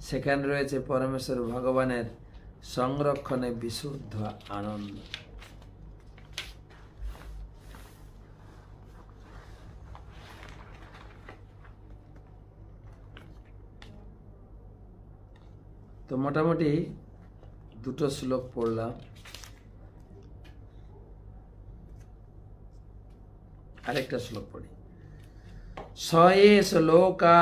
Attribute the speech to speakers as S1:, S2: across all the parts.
S1: সেখানে রয়েছে পরমেশ্বর ভগবানের সংরক্ষণে বিশুদ্ধ আনন্দ। তো মোটামুটি দুটো শ্লোক পড়লাম। আরেকটা শ্লোক পড়ি। সয়েস লোকা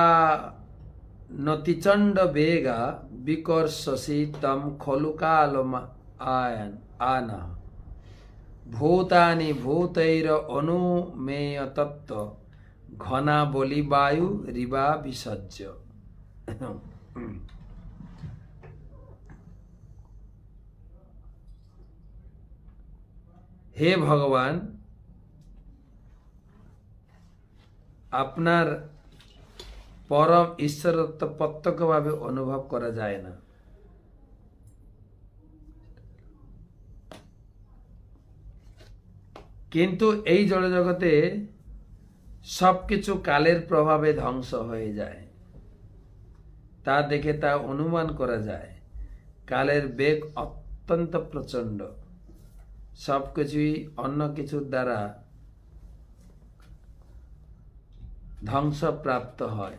S1: নতিচণ্ড বেগা বিকর্ষসি তম খলুকাল আয়ন আনা ভূতানি ভূতৈর অনুমেয় তত্ত্ব ঘনা বলি বায়ু রিবা বিসর্য হে ভগবান আপনার পরম ঈশ্বরত্ব প্রত্যক্ষভাবে অনুভব করা যায় না। কিন্তু এই জড়জগতে সব কিছু কালের প্রভাবে ধ্বংস হয়ে যায়। তা দেখে তা অনুমান করা যায়, কালের বেগ অত্যন্ত প্রচণ্ড। সব কিছুই অন্য কিছুর দ্বারা ধ্বংসপ্রাপ্ত হয়।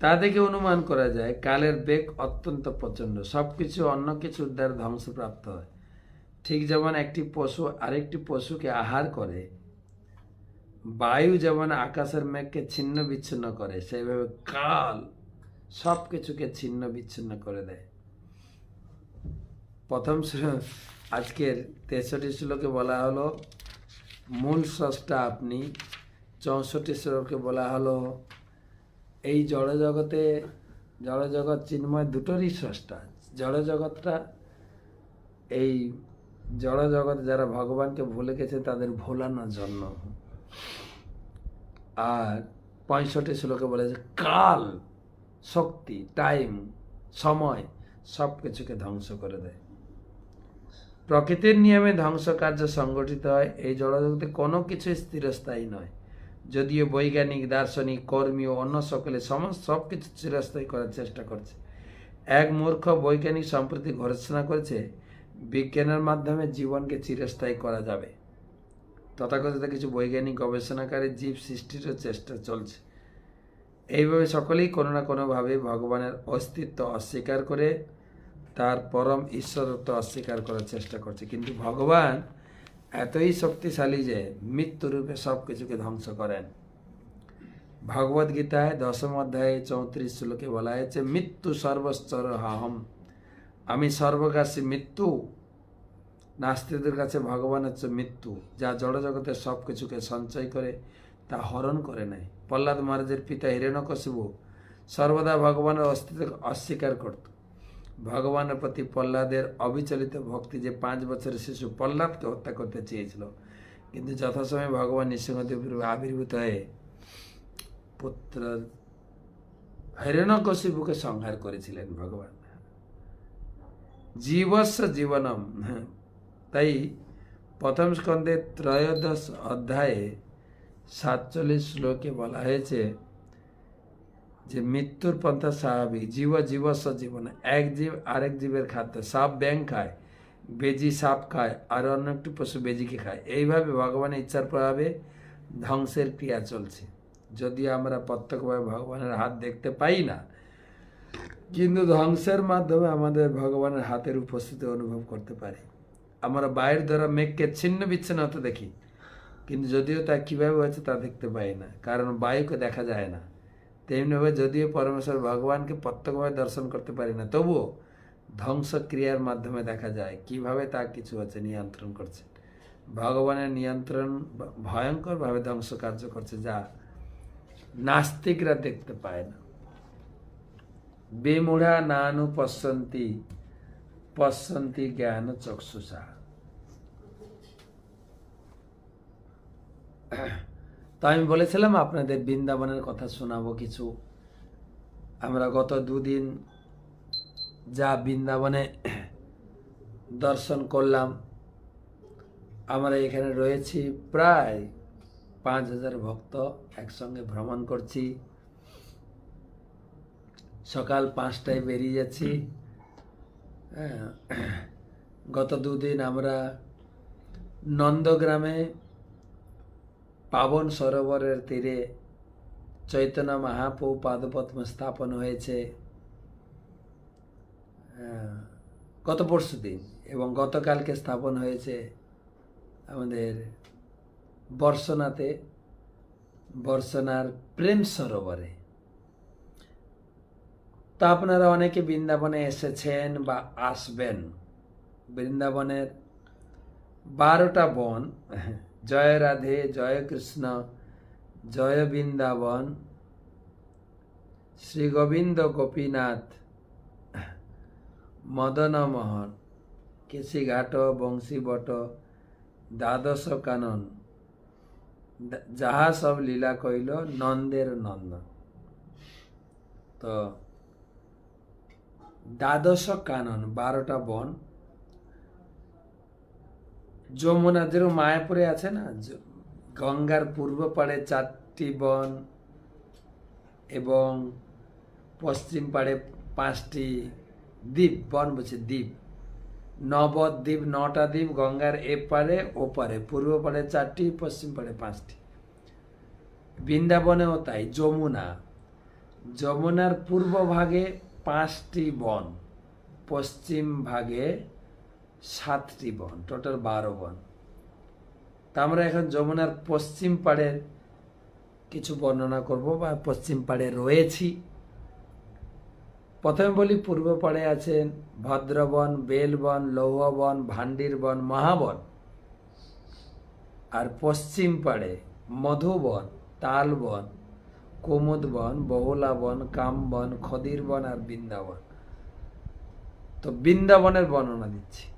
S1: তা থেকে অনুমান করা যায়, কালের বেগ অত্যন্ত প্রচণ্ড। সব কিছু অন্য কিছুর দ্বারা ধ্বংসপ্রাপ্ত হয়। ঠিক যেমন একটি পশু আরেকটি পশুকে আহার করে, বায়ু যেমন আকাশের মেঘকে ছিন্ন বিচ্ছিন্ন করে, সেইভাবে কাল সব কিছুকে ছিন্ন বিচ্ছিন্ন করে দেয়। প্রথম আজকের তেষট্টি শ্লোকে বলা হলো, মূল স্রষ্টা আপনি। চৌষট্টি শ্লোকে বলা হলো এই জড় জগতে জড় জগৎ চিন্ময় দুটোরই স্রষ্টা। জড় জগৎটা এই জড় জগৎ যারা ভগবানকে ভুলে গেছে, তাদের ভোলানোর জন্য। আর পঁয়ষট্টি শ্লোকে বলেছে কাল, শক্তি, টাইম, সময় সব কিছুকে ধ্বংস করে দেয়। প্রকৃতির নিয়মে ধ্বংস কার্য সংগঠিত হয়। এই জড়জগতে কোনো কিছু স্থিরস্থায়ী নয়। যদিও বৈজ্ঞানিক, দার্শনিক, কর্মী ও অন্য সকলে সমস্ত সব কিছু চিরস্থায়ী করার চেষ্টা করছে। এক মূর্খ বৈজ্ঞানিক সম্প্রতি ঘোষণা করেছে, বিজ্ঞানের মাধ্যমে জীবনকে চিরস্থায়ী করা যাবে। তথাকথিত কিছু বৈজ্ঞানিক গবেষণাকারী জীব সৃষ্টিরও চেষ্টা চলছে। এইভাবে সকলেই কোনো না কোনোভাবে ভগবানের অস্তিত্ব অস্বীকার করে তার পরম ঈশ্বরত্ব অস্বীকার করার চেষ্টা করছে। কিন্তু ভগবান এতই শক্তিশালী যে মৃত্যুরূপে সব কিছুকে ধ্বংস করেন। ভগবদ গীতায় দশম অধ্যায়ে চৌত্রিশ শ্লোকে বলা হয়েছে, মৃত্যু সর্বস্তর হাহম। আমি সর্বগাসী মৃত্যু, নাস্তিকদের কাছে ভগবান হচ্ছে মৃত্যু, যা জড়জগতের সব কিছুকে সঞ্চয় করে, তা হরণ করে নেয়। প্রহ্লাদ মহারাজের পিতা হিরণ্যকশিপু সর্বদা ভগবানের অস্তিত্ব অস্বীকার করত। ভগবানের প্রতি প্রহ্লাদের অবিচলিত ভক্তি যে পাঁচ বছরের শিশু প্রহ্লাদকে হত্যা করতে চেয়েছিল। কিন্তু যথাসময়ে ভগবান নৃসিংহদেব আবির্ভূত হয়ে পুত্র হিরণ্যকশিপুকে সংহার করেছিলেন ভগবান। জীবস্ব জীবনম। তাই প্রথম স্কন্ধে ত্রয়োদশ অধ্যায়ে সাতচল্লিশ শ্লোকে বলা হয়েছে যে মৃত্যুর পন্থা স্বাভাবিক, জীব জীবস্ব জীবন, এক জীব আরেক জীবের খাদ্য। সাপ ব্যাং খায়, বেজি সাপ খায়, আর অন্য একটি পশু বেজিকে খায়। এইভাবে ভগবানের ইচ্ছার প্রভাবে ধ্বংসের ক্রিয়া চলছে। যদিও আমরা প্রত্যক্ষভাবে ভগবানের হাত দেখতে পাই না, কিন্তু ধ্বংসের মাধ্যমে আমাদের ভগবানের হাতের উপস্থিতি অনুভব করতে পারি। আমরা বাইরের দ্বারা মেঘকে ছিন্ন বিচ্ছিন্ন হতে দেখি, কিন্তু যদিও তা কীভাবে হয়েছে তা দেখতে পাই না, কারণ বায়ুকে দেখা যায় না। তেমনিভাবে যদিও পরমেশ্বর ভগবানকে প্রত্যক্ষভাবে দর্শন করতে পারি না, তবুও ধ্বংস ক্রিয়ার মাধ্যমে দেখা যায় কীভাবে তা কিছু হচ্ছে নিয়ন্ত্রণ করছে। ভগবানের নিয়ন্ত্রণ ভয়ঙ্করভাবে ধ্বংস কার্য করছে যা নাস্তিকরা দেখতে পায় না। বেমুড়া নানু পশ্যন্তি পশ্যন্তি জ্ঞান চক্ষুষা। তো আমি বলেছিলাম আপনাদের বৃন্দাবনের কথা শোনাবো কিছু। আমরা গত দুদিন যা বৃন্দাবনে দর্শন করলাম আমরা এখানে রয়েছি প্রায় পাঁচ হাজার ভক্ত একসঙ্গে ভ্রমণ করছি। সকাল পাঁচটায় বেরিয়ে যাচ্ছি। হ্যাঁ, গত দুদিন আমরা নন্দগ্রামে পাবন সরোবরের তীরে চৈতন্য মহাপ্রভু পাদপদ্ম স্থাপন হয়েছে গত পরশু দিন এবং গতকালকে স্থাপন হয়েছে আমাদের বর্ষনাতে, বর্ষনার প্রেম সরোবরে। তো আপনারা অনেকে বৃন্দাবনে এসেছেন বা আসবেন। বৃন্দাবনের বারোটা বন জয় রাধে, জয় কৃষ্ণ, জয় বৃন্দাবন, শ্রী গোবিন্দ গোপীনাথ মদন মোহন কেশিঘাট, বংশীবট, দ্বাদশ কানন যাহা সব লীলা কইল নন্দের নন্দন। তো দ্বাদশ কানন, বারোটা বন যমুনা যেরকম মায়াপুরে আছে না? গঙ্গার পূর্ব পাড়ে চারটি বন এবং পশ্চিম পাড়ে পাঁচটি দ্বীপ, বন বলছে দ্বীপ। নবদ্বীপ, নটা দ্বীপ, গঙ্গার এপারে, ওপারে। পূর্ব পাড়ে চারটি, পশ্চিম পাড়ে পাঁচটি। বৃন্দাবনেও তাই, যমুনা। যমুনার পূর্ব ভাগে পাঁচটি বন, পশ্চিম ভাগে সাতটি বন টোটাল বারো বন। তা আমরা এখন যমুনার পশ্চিম পাড়ের কিছু বর্ণনা করব বা পশ্চিম পাড়ে রয়েছি। প্রথমে বলি, পূর্ব পাড়ে আছেন ভদ্রবন, বেলবন, লৌহবন ভান্ডির বন মহাবন। আর পশ্চিম পাড়ে মধুবন, তালবন কুমুদ বন বহুলা বন কামবন খদির বন আর বৃন্দাবন। তো বৃন্দাবনের বর্ণনা দিচ্ছি।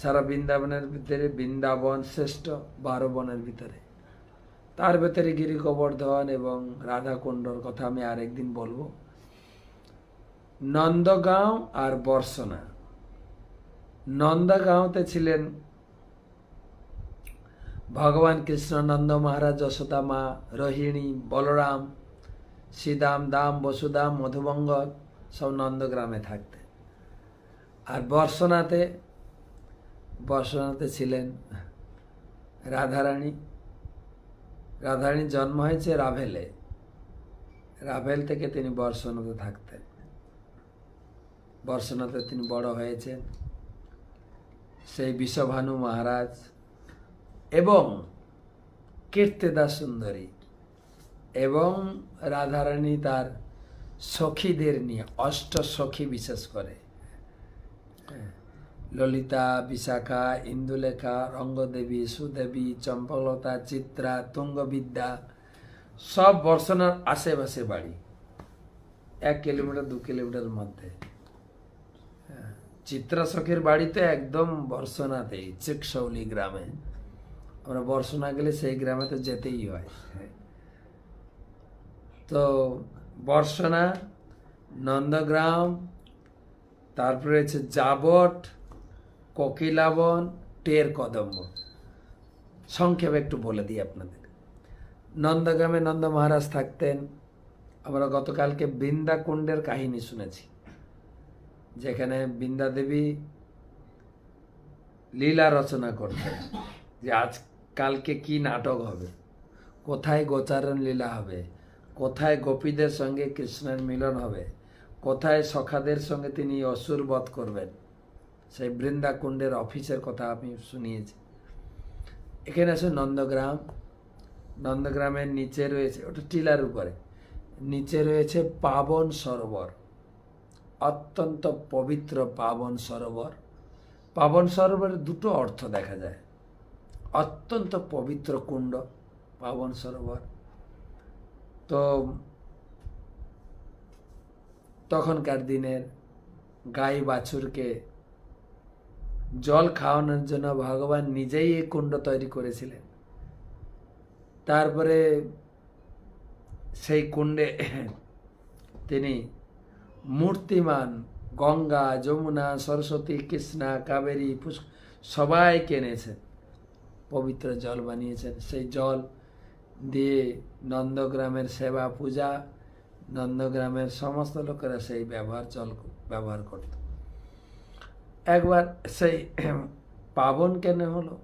S1: সারা বৃন্দাবনের ভিতরে বৃন্দাবন শ্রেষ্ঠ বারো বনের ভিতরে। তার ভেতরে গিরি গোবর্ধন এবং রাধাকুণ্ডর কথা আমি আরেকদিন বলব। নন্দগাঁও আর বর্ষনা। নন্দগাঁওতে ছিলেন ভগবান কৃষ্ণনন্দ মহারাজ, যশোদা মা, রোহিণী, বলরাম, শ্রীদাম দাম, বসুদাম, মধুবঙ্গ, সব নন্দগ্রামে থাকতেন। আর বর্ষনাতে বর্ষনাতে ছিলেন। রাধারানী, রাধারানীর জন্ম হয়েছে রাভেলে। রাভেল থেকে তিনি বর্ষনাতে থাকতেন। বর্ষনাতে তিনি বড় হয়েছেন। সেই বিশ্বভানু মহারাজ এবং কীর্তিদা সুন্দরী এবং রাধারানী তার সখীদের নিয়ে অষ্ট সখী বিশেষ করে। ললিতা বিশাখা ইন্দুলেখা রঙ্গদেবী সুদেবী চম্পলতা চিত্রা তুঙ্গবিদ্যা সব বর্ষণার আশেপাশে বাড়ি। এক কিলোমিটার দু কিলোমিটার মধ্যে। হ্যাঁ, চিত্রা সখীর বাড়ি তো একদম বর্ষনাতেই চিকসৌলি গ্রামে। আমরা বর্ষনা গেলে সেই গ্রামে তো যেতেই হয়। হ্যাঁ। তো বর্ষনা নন্দগ্রাম তারপরে হচ্ছে জাবট কোকিলাবন টের কদম্ব। সংক্ষেপে একটু বলে দিই আপনাদের। নন্দগ্রামে নন্দ মহারাজ থাকতেন। আমরা গতকালকে বৃন্দাকুণ্ডের কাহিনী শুনেছি। যেখানে বৃন্দা দেবী লীলা রচনা করতেন যে আজ কালকে কি নাটক হবে? কোথায় গোচারণ লীলা হবে? কোথায় গোপীদের সঙ্গে কৃষ্ণের মিলন হবে? কোথায় সখাদের সঙ্গে তিনি অসুর বধ করবেন? সেই বৃন্দাকুণ্ডের অফিসের কথা আমি শুনিয়েছি। এখানে আছে নন্দগ্রাম। নন্দগ্রামের নিচে রয়েছে, ওটা টিলার উপরে। নিচে রয়েছে পাবন সরোবর। অত্যন্ত পবিত্র পাবন সরোবর। পাবন সরোবরের দুটো অর্থ দেখা যায়। অত্যন্ত পবিত্র কুণ্ড, পাবন সরোবর। তো তখনকার দিনের গাই বাছুরকে জল খাওয়ানোর জন্য ভগবান নিজেই এই কুণ্ড তৈরি করেছিলেন। তারপরে সেই কুণ্ডে তিনি মূর্তিমান গঙ্গা, যমুনা, সরস্বতী, কৃষ্ণা, কাবেরী, পুষ্ক সবাইকে এনেছেন, পবিত্র জল বানিয়েছেন। সেই জল দিয়ে নন্দগ্রামের সেবা, পূজা, নন্দগ্রামের সমস্ত লোকেরা সেই ব্যবহার জল ব্যবহার করত। একবার সেই পাবন কেন হলো?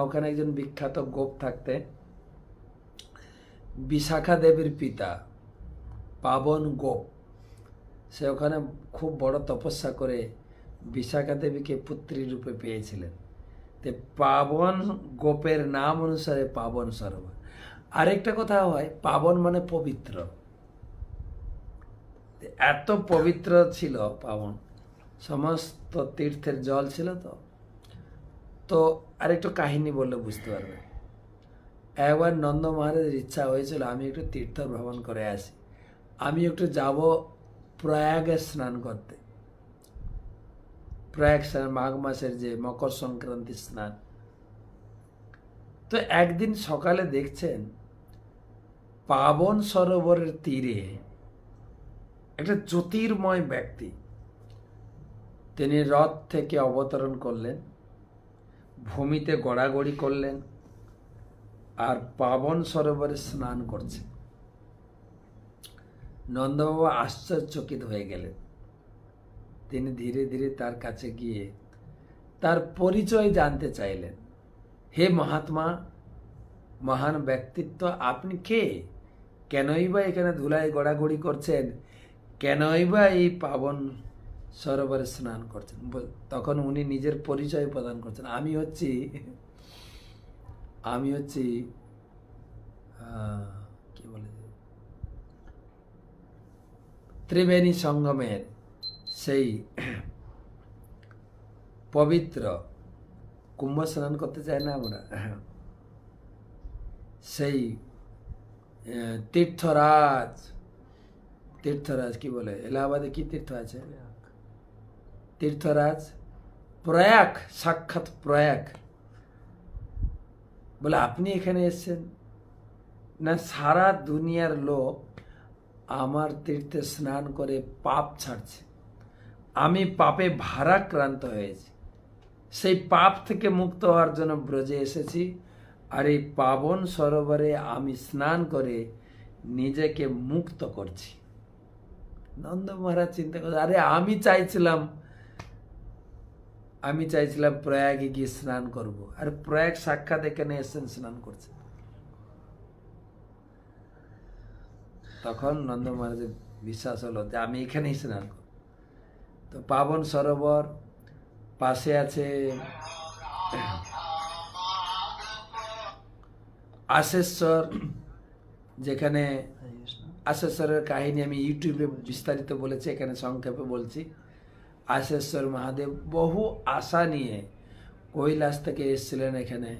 S1: ওখানে একজন বিখ্যাত গোপ থাকতে। বিশাখা দেবীর পিতা, পাবন গোপ। সে ওখানে খুব বড় তপস্যা করে বিশাখা দেবীকে পুত্রী রূপে পেয়েছিলেন। তে পাবন গোপের নাম অনুসারে পাবন সরোবর। আরেকটা কথা হয়, পাবন মানে পবিত্র। এত পবিত্র ছিল পাবন। সমস্ত তীর্থের জল ছিল তো। তো আরেকটু কাহিনী বললে বুঝতে পারবে। একবার নন্দ মহারাজের ইচ্ছা হয়েছিল আমি একটু তীর্থ ভ্রমণ করে আসি। আমি একটু যাব প্রয়াগে স্নান করতে। প্রয়াগ স্নান, মাঘ মাসের যে মকর সংক্রান্তি স্নান। তো একদিন সকালে দেখছেন পাবন সরোবরের তীরে একটা জ্যোতির্ময় ব্যক্তি তিনি রথ থেকে অবতরণ করলেন, ভূমিতে গড়াগড়ি করলেন, আর পাবন সরোবরে স্নান করছে নন্দবাবু আশ্চর্যচকিত হয়ে গেলেন। তিনি ধীরে ধীরে তার কাছে গিয়ে তার পরিচয় জানতে চাইলেন। হে মহাত্মা, মহান ব্যক্তিত্ব, আপনি কে? কেনই বা এখানে ধুলায় গড়াগড়ি করছেন? কেনই বা এই পাবন সরোবরে স্নান করছেন। তখন উনি নিজের পরিচয় প্রদান করছেন। আমি হচ্ছি আমি হচ্ছি কি বলে ত্রিবেণী সঙ্গমের সেই পবিত্র কুম্ভ স্নান করতে চাই না আমরা? সেই তীর্থরাজ তীর্থরাজ কি বলে? এলাহাবাদে কি তীর্থ আছে? তীর্থরাজ, প্রয়াগ, সাক্ষাৎ প্রয়াগ। বলে, আপনি এখানে এসেছেন? না, সারা দুনিয়ার লোক আমার তীর্থে স্নান করে পাপ ছাড়ছে। আমি পাপে ভারাক্রান্ত হয়েছি। সেই পাপ থেকে মুক্ত হওয়ার জন্য ব্রজে এসেছি। আর এই পাবন সরোবরে আমি স্নান করে নিজেকে মুক্ত করছি। নন্দ মহারাজ চিন্তা করছে আরে, আমি চাইছিলাম আমি চাইছিলাম প্রয়াগে গিয়ে স্নান করব। আর প্রয়াগ সাক্ষাৎ এখানে এসেছেন স্নান করছে। তখন নন্দ মহারাজের বিশ্বাস হলো যে আমি এখানেই স্নান করব। তো পাবন সরোবর পাশে আছে আশেশ্বর, যেখানে আশেশ্বরের কাহিনী আমি ইউটিউবে বিস্তারিত বলেছি, এখানে সংক্ষেপে বলছি। আশেশ্বর মহাদেব বহু আশা নিয়ে কৈলাস থেকে এসেছিলেন এখানে।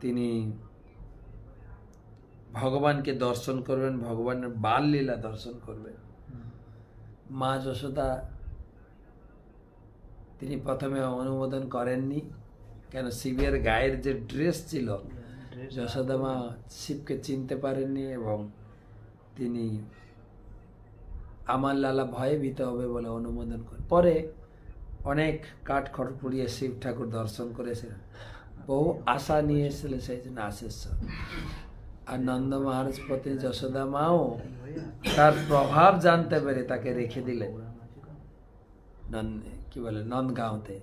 S1: তিনি ভগবানকে দর্শন করবেন ভগবানের বাল লীলা দর্শন করবেন। মা যশোদা তিনি প্রথমে অনুমোদন করেননি কেন শিবের গায়ের যে ড্রেস ছিল যশোদা মা শিবকে চিনতে পারেননি এবং তিনি আমার লালা ভয়ে ভীত হবে বলে অনুমোদন করে। পরে অনেক কাঠ খড় পুড়িয়ে শিব ঠাকুর দর্শন করেছিলেন। বহু আশা নিয়ে এসেছিলেন সেই জন্য আশেশ্বর আর নন্দ মহারাজ পত্নী যশোদা মাও তার প্রভাব জানতে পেরে তাকে রেখে দিলেন। কি বলে, নন্দগাঁওতে।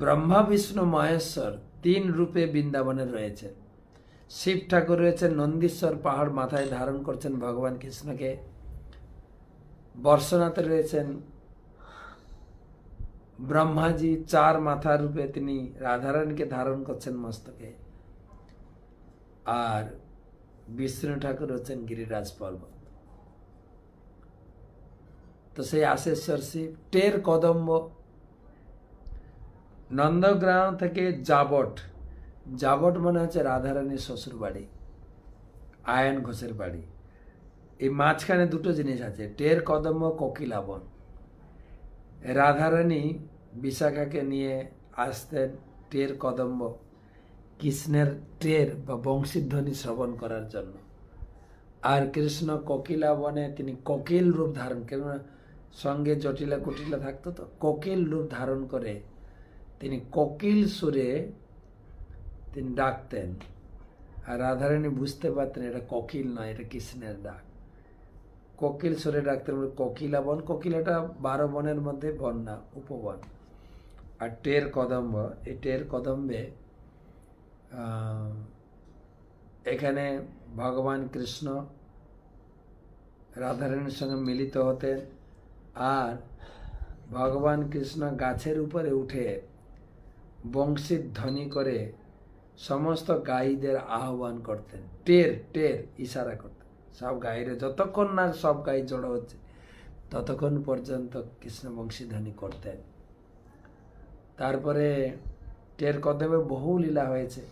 S1: ব্রহ্মা, বিষ্ণু, মহেশ্বর তিন রূপে বৃন্দাবনে রয়েছেন। শিব ঠাকুর রয়েছেন, নন্দীশ্বর পাহাড় মাথায় ধারণ করছেন ভগবান কৃষ্ণকে। বর্ষনাথে রয়েছেন ব্রহ্মাজি চার মাথা রূপে তিনি রাধারানীকে ধারণ করছেন মস্তকে। আর বিষ্ণু ঠাকুর হচ্ছেন গিরিরাজ পর্বত। তো সেই আশেশ্বর শিব, টের কদম্ব, নন্দগ্রাম থেকে জাবট জাবট মানে হচ্ছে রাধারানীর শ্বশুর বাড়ি আয়ন ঘোষের বাড়ি। এই মাঝখানে দুটো জিনিস আছে, টের কদম্ব কোকিলাবন রাধারানী বিশাখাকে নিয়ে আসতেন টের কদম্ব, কৃষ্ণের টের বা বংশীধ্বনি শ্রবণ করার জন্য। আর কৃষ্ণ কোকিলা বনে তিনি কোকিল রূপ ধারণ কেন সঙ্গে জটিলা কুটিলা থাকতো তো, কোকিল রূপ ধারণ করে তিনি কোকিল সুরে তিনি ডাকতেন। আর রাধারানী বুঝতে পারতেন এটা কোকিল নয়, এটা কৃষ্ণের ডাক। কোকিল সুরে ডাকতেন বলে, কোকিলা বন? কোকিলাটা বারো বনের মধ্যে বন না উপবন। আর টের কদম্ব, এই টের কদম্বে এখানে ভগবান কৃষ্ণ রাধারানীর সঙ্গে মিলিত হতেন আর ভগবান কৃষ্ণ গাছের উপরে উঠে বংশীর ধ্বনি করে সমস্ত গাইদের আহ্বান করতেন। টের টের, ইশারা করতেন। সব গাইরে, যতক্ষণ না সব গাই জড়ো হচ্ছে, ততক্ষণ পর্যন্ত কৃষ্ণ বংশীধ্বনি করতেন। তারপরে টের কদমে বহু লীলা হয়েছে।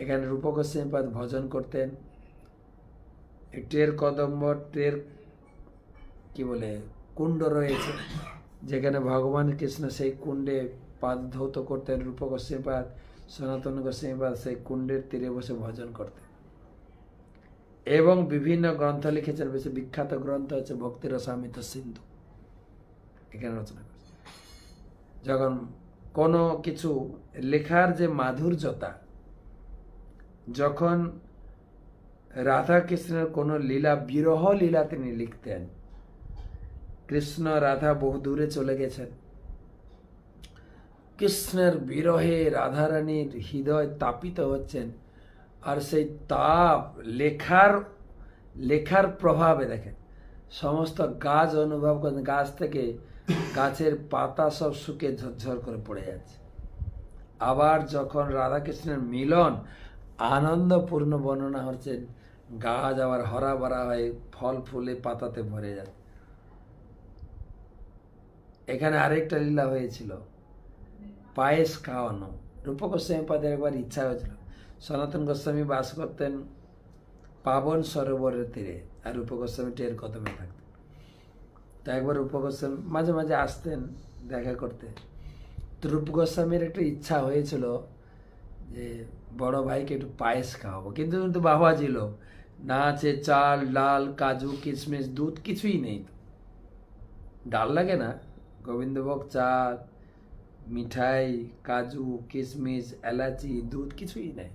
S1: এখানে রূপগোস্বামীপাদ ভজন করতেন। টের কদম্ব, টের কি বলে, কুণ্ড রয়েছে, যেখানে ভগবান কৃষ্ণ সেই কুণ্ডে পাদ ধৌত করতেন। রূপ গোস্বামীপাদ, সনাতন গোস্বামীপাদ সেই কুণ্ডের তীরে বসে ভজন করতেন। এবং বিভিন্ন গ্রন্থ লিখেছেন, বেশি বিখ্যাত গ্রন্থ হচ্ছে ভক্তি রসামিত সিন্ধু। এখানে রচনা করেছেন। যখন কোনো কিছু লেখার যে মাধুর্যতা, যখন রাধা কৃষ্ণের কোনো লীলা, বিরহ লীলা তিনি লিখতেন, কৃষ্ণ রাধা বহু দূরে চলে গেছেন। কৃষ্ণের বিরহে রাধারানীর হৃদয় তাপিত হচ্ছেন। আর সেই তাপ, লেখার লেখার প্রভাবে দেখেন, সমস্ত গাছ অনুভব করেন, গাছ থেকে গাছের পাতা সব শুকে ঝরঝর করে পড়ে যাচ্ছে। আবার যখন রাধাকৃষ্ণের মিলন, আনন্দপূর্ণ বর্ণনা হচ্ছে, গাছ আবার হরা ভরা হয়ে ফল, ফুলে পাতাতে ভরে যায়। এখানে আরেকটা লীলা হয়েছিল, পায়েস খাওয়ানো। রূপ গোস্বামী পাদের একবার ইচ্ছা হয়েছিল সনাতন গোস্বামী বাস করতেন পাবন সরোবরের তীরে, আর রূপ গোস্বামী টের কদমে থাকতেন। তো একবার রূপ গোস্বামী মাঝে মাঝে আসতেন দেখা করতে। তো রূপ গোস্বামীর একটা ইচ্ছা হয়েছিল যে, বড় ভাইকে একটু পায়েস খাওয়াবো। কিন্তু কিন্তু বাবাজি লোক। না আছে চাল, ডাল, কাজু, কিশমিশ, দুধ কিছুই নেই। ডাল লাগে না। গোবিন্দভোগ চা মিঠাই, কাজু, কিশমিশ, এলাচি, দুধ কিছুই নেই।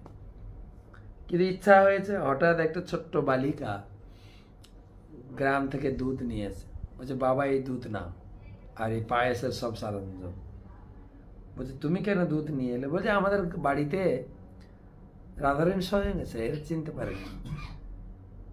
S1: কিন্তু ইচ্ছা হয়েছে হঠাৎ একটা ছোট্ট বালিকা গ্রাম থেকে দুধ নিয়ে এসে, বলছে, বাবা, এই দুধ না আর এই পায়েসের সব সরঞ্জাম। বলছে, তুমি কেন দুধ নিয়ে এলে? বলছে, আমাদের বাড়িতে রাধারণ স্বয়ং এসে এর চিনতে পারেনি।